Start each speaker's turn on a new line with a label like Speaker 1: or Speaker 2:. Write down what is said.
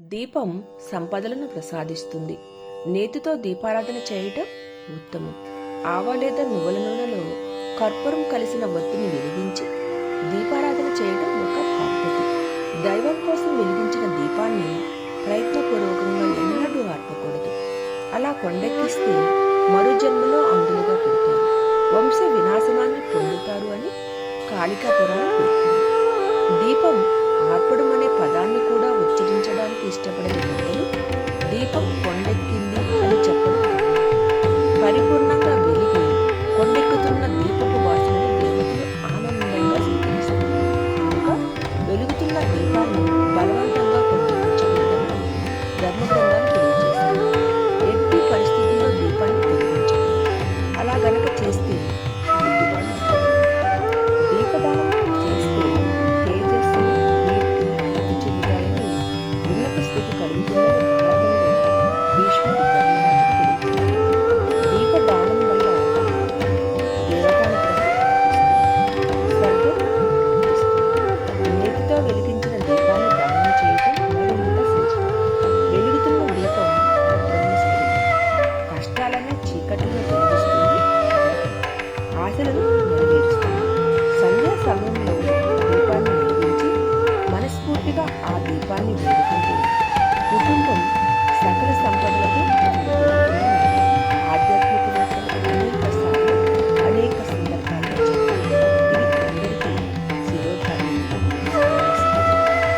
Speaker 1: దీపం సంపదలను ప్రసాదిస్తుంది. నేతితో దీపారాధన చేయటం ఉత్తమం. ఆవ లేదా నువ్వుల నూనెలో కర్పూరం కలిసిన వత్తిని వెలిగించి దీపారాధన చేయటం ఒక పద్ధతి. దైవం కోసం వెలిగించిన దీపాన్ని ప్రయత్నపూర్వకంగా ఎన్నడూ ఆర్పకూడదు. అలా కొండెక్కిస్తే మరు జన్మలో అందులుగా పుడతారు. వంశ వినాశనాన్ని పొందుతారు అని కాళికా పురాణం ಕಟ್ಟಿರೋದು